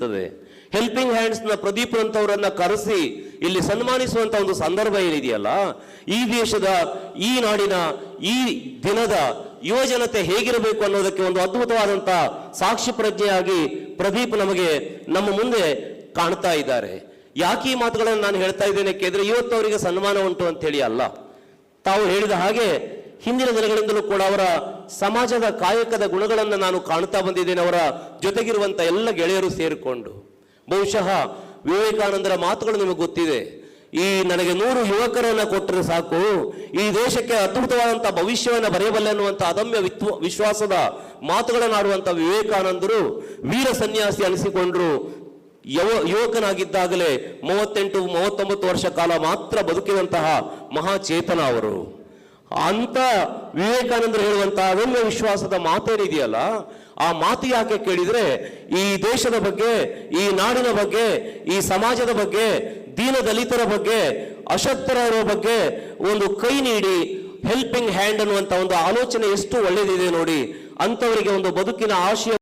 ಬಿಡುತ್ತದೆ ಹೆಲ್ಪಿಂಗ್ನ ಪ್ರದೀಪ್ ಅಂತವರನ್ನ ಕರೆಸಿ ಇಲ್ಲಿ ಸನ್ಮಾನಿಸುವಂತ ಒಂದು ಸಂದರ್ಭ ಏನಿದೆಯಲ್ಲ, ಈ ದೇಶದ, ಈ ನಾಡಿನ, ಈ ದಿನದ ಯುವಜನತೆ ಹೇಗಿರಬೇಕು ಅನ್ನೋದಕ್ಕೆ ಒಂದು ಅದ್ಭುತವಾದಂತ ಸಾಕ್ಷಿ ಪ್ರಜ್ಞೆಯಾಗಿ ಪ್ರದೀಪ್ ನಮಗೆ ನಮ್ಮ ಮುಂದೆ ಕಾಣ್ತಾ ಇದ್ದಾರೆ. ಯಾಕೆ ಈ ಮಾತುಗಳನ್ನು ನಾನು ಹೇಳ್ತಾ ಇದ್ದೇನೆ ಕೇಳಿದ್ರೆ, ಇವತ್ತು ಅವರಿಗೆ ಸನ್ಮಾನ ಉಂಟು ಅಂತ ಹೇಳಿ ಅಲ್ಲ. ತಾವು ಹೇಳಿದ ಹಾಗೆ ಹಿಂದಿನ ದಿನಗಳಿಂದಲೂ ಕೂಡ ಅವರ ಸಮಾಜದ ಕಾಯಕದ ಗುಣಗಳನ್ನು ನಾನು ಕಾಣ್ತಾ ಬಂದಿದ್ದೇನೆ, ಅವರ ಜೊತೆಗಿರುವಂಥ ಎಲ್ಲ ಗೆಳೆಯರು ಸೇರಿಕೊಂಡು. ಬಹುಶಃ ವಿವೇಕಾನಂದರ ಮಾತುಗಳು ನಿಮಗೆ ಗೊತ್ತಿದೆ, ಈ ನನಗೆ ನೂರು ಯುವಕರನ್ನು ಕೊಟ್ಟರೆ ಸಾಕು, ಈ ದೇಶಕ್ಕೆ ಅದ್ಭುತವಾದಂಥ ಭವಿಷ್ಯವನ್ನು ಬರೆಯಬಲ್ಲೆ ಅನ್ನುವಂಥ ಅದಮ್ಯ ವಿತ್ವ, ವಿಶ್ವಾಸದ ಮಾತುಗಳನ್ನಾಡುವಂಥ ವಿವೇಕಾನಂದರು ವೀರ ಸನ್ಯಾಸಿ ಅನಿಸಿಕೊಂಡರು. ಯುವ, ಯುವಕನಾಗಿದ್ದಾಗಲೇ ಮೂವತ್ತೆಂಟು, ಮೂವತ್ತೊಂಬತ್ತು ವರ್ಷ ಕಾಲ ಮಾತ್ರ ಬದುಕಿದಂತಹ ಮಹಾಚೇತನ ಅವರು. ಅಂತ ವಿವೇಕಾನಂದರು ಹೇಳುವಂತಹ ಅದಮ್ಯ ವಿಶ್ವಾಸದ ಮಾತೇನಿದೆಯಲ್ಲ ಆ ಮಾತು ಯಾಕೆ ಕೇಳಿದ್ರೆ, ಈ ದೇಶದ ಬಗ್ಗೆ, ಈ ನಾಡಿನ ಬಗ್ಗೆ, ಈ ಸಮಾಜದ ಬಗ್ಗೆ, ದೀನ ದಲಿತರ ಬಗ್ಗೆ ಅಶಕ್ತರ ಬಗ್ಗೆ ಒಂದು ಕೈ ನೀಡಿ ಹೆಲ್ಪಿಂಗ್ ಹ್ಯಾಂಡ್ ಅನ್ನುವಂತ ಒಂದು ಆಲೋಚನೆ ಎಷ್ಟು ಒಳ್ಳೆಯದಿದೆ ನೋಡಿ ಅಂತವರಿಗೆ ಒಂದು ಬದುಕಿನ ಆಶಯ